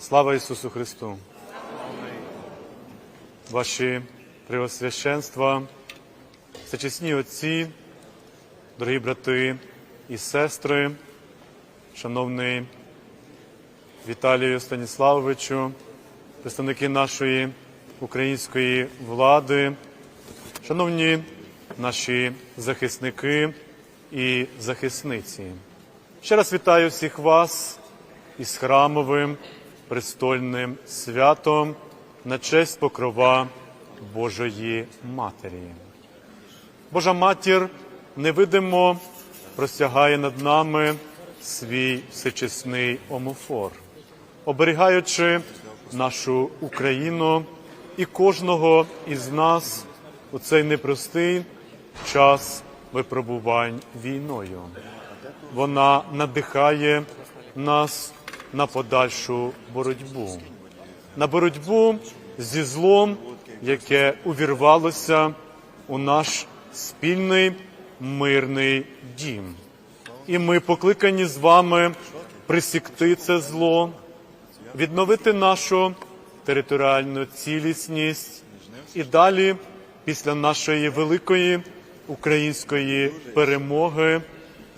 Слава Ісусу Христу! Ваші преосвященства, всечесні отці, дорогі брати і сестри, шановний Віталію Станіславовичу, представники нашої української влади, шановні наші захисники і захисниці. Ще раз вітаю всіх вас із храмовим престольним святом на честь покрова Божої Матері. Божа матір невидимо простягає над нами свій всечесний омофор, оберігаючи нашу Україну і кожного із нас у цей непростий час випробувань війною. Вона надихає нас на подальшу боротьбу, на боротьбу зі злом, яке увірвалося у наш спільний мирний дім. І ми покликані з вами присікти це зло, відновити нашу територіальну цілісність і далі, після нашої великої української перемоги,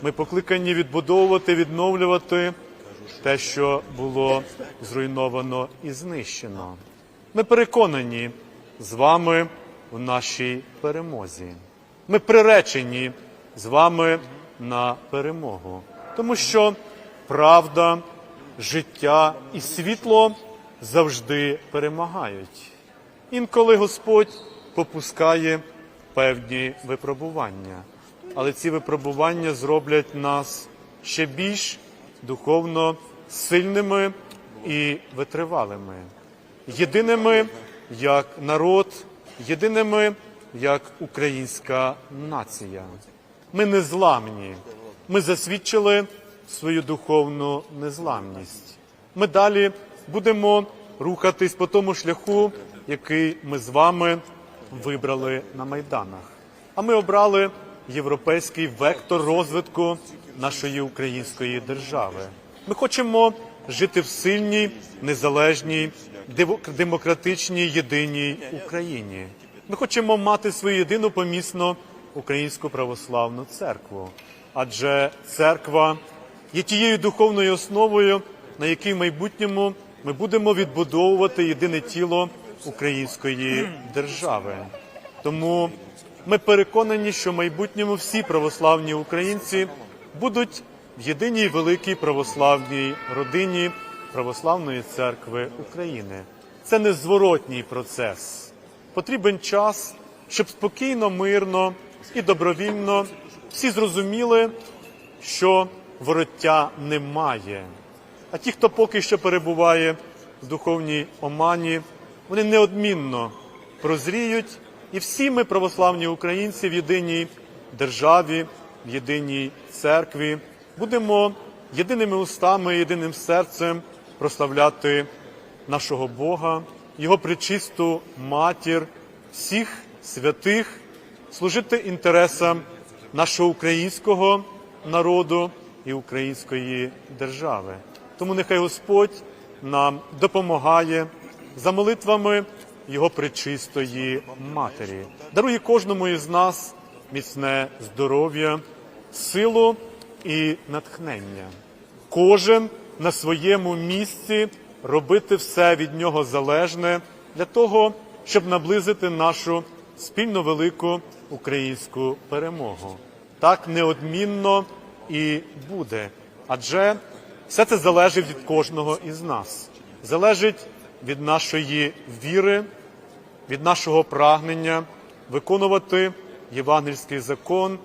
ми покликані відбудовувати, відновлювати те, що було зруйновано і знищено. Ми переконані з вами в нашій перемозі. Ми приречені з вами на перемогу, тому що правда, життя і світло завжди перемагають. Інколи Господь попускає певні випробування, але ці випробування зроблять нас ще більш духовно сильними і витривалими, єдиними як народ, єдиними як українська нація. Ми незламні. Ми засвідчили свою духовну незламність. Ми далі будемо рухатись по тому шляху, який ми з вами вибрали на майданах. А ми обрали європейський вектор розвитку нашої української держави. Ми хочемо жити в сильній, незалежній, демо- демократичній, єдиній Україні. Ми хочемо мати свою єдину помісну українську православну церкву, адже церква є тією духовною основою, на якій в майбутньому ми будемо відбудовувати єдине тіло української держави. Тому ми переконані, що в майбутньому всі православні українці будуть в єдиній великій православній родині Православної церкви України. Це незворотній процес. Потрібен час, щоб спокійно, мирно і добровільно всі зрозуміли, що вороття немає. А ті, хто поки що перебуває в духовній омані, вони неодмінно прозріють, і всі ми, православні українці, в єдиній державі, в єдиній церкві, будемо єдиними устами, єдиним серцем прославляти нашого Бога, Його причисту матір, всіх святих, служити інтересам нашого українського народу і української держави. Тому нехай Господь нам допомагає за молитвами Його пречистої матері. Дарує кожному із нас міцне здоров'я, силу і натхнення. Кожен на своєму місці робити все від нього залежне для того, щоб наблизити нашу спільно велику українську перемогу. Так неодмінно і буде. Адже все це залежить від кожного із нас, залежить від нашої віри, від нашого прагнення виконувати євангельський закон,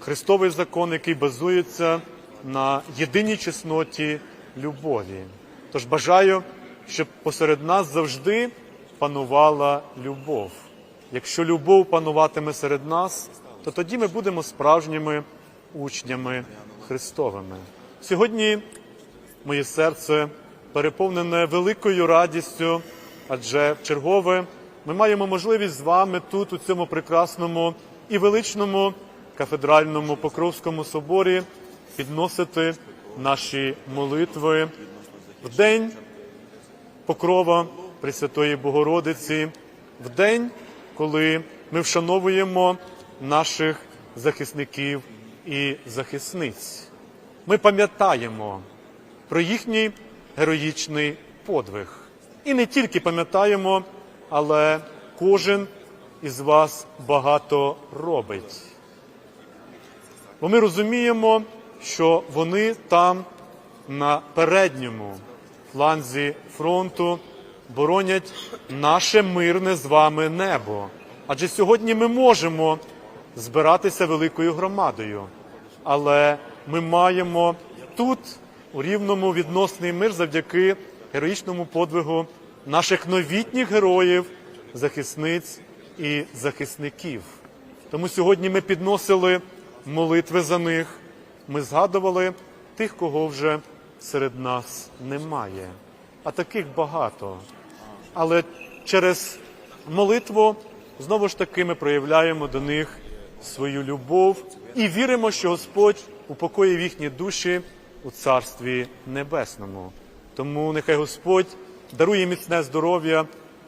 Христовий закон, який базується на єдиній чесноті любові. Тож бажаю, щоб посеред нас завжди панувала любов. Якщо любов пануватиме серед нас, то тоді ми будемо справжніми учнями Христовими. Сьогодні моє серце переповнене великою радістю, адже чергове ми маємо можливість з вами тут, у цьому прекрасному і величному кафедральному Покровському соборі, підносити наші молитви в день покрова Пресвятої Богородиці в день, коли ми вшановуємо наших захисників і захисниць. Ми пам'ятаємо про їхній героїчний подвиг. І не тільки пам'ятаємо, але кожен із вас багато робить. Бо ми розуміємо, що вони там на передньому фланзі фронту боронять наше мирне з вами небо. Адже сьогодні ми можемо збиратися великою громадою, але ми маємо тут у рівному відносний мир завдяки героїчному подвигу наших новітніх героїв, захисниць і захисників. Тому сьогодні ми підносили молитви за них, ми згадували тих, кого вже серед нас немає. А таких багато. Але через молитву знову ж таки ми проявляємо до них свою любов і віримо, що Господь упокоїв їхні душі у Царстві Небесному. Тому нехай Господь дарує міцне здоров'я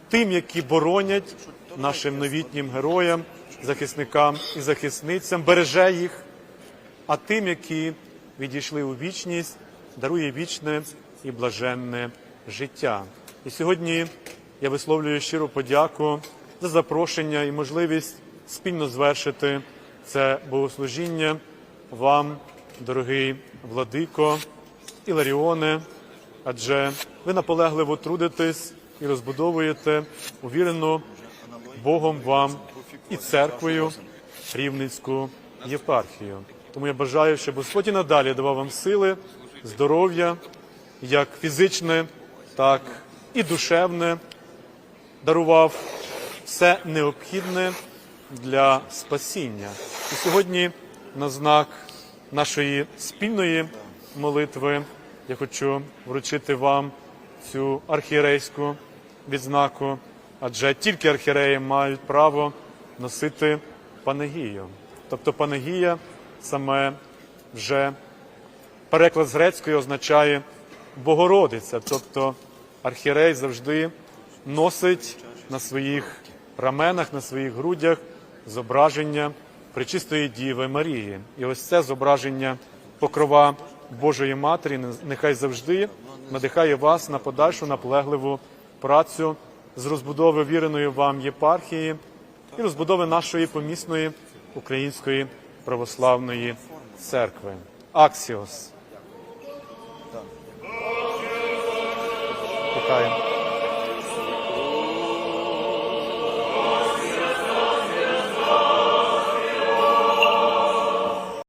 тим, які боронять нашим новітнім героям, захисникам і захисницям, береже їх, а тим, які відійшли у вічність, дарує вічне і блаженне життя. І сьогодні я висловлюю щиру подяку за запрошення і можливість спільно звершити це богослужіння вам, дорогий владико Іларіоне, адже ви наполегливо трудитесь і розбудовуєте увірену Богом вам і церквою Рівницьку єпархію. Тому я бажаю, щоб Господь і надалі давав вам сили, здоров'я, як фізичне, так і душевне, дарував все необхідне для спасіння. І сьогодні на знак нашої спільної молитви я хочу вручити вам цю архієрейську відзнаку, адже тільки архієреї мають право носити панегію. Тобто панегія саме вже переклад з грецької означає Богородиця, тобто архірей завжди носить на своїх раменах, на своїх грудях зображення Пречистої Діви Марії. І ось це зображення покрова Божої Матері нехай завжди надихає вас на подальшу наполегливу працю з розбудови віреної вам єпархії і розбудови нашої помісної української православної церкви. Аксіос. Покаємо.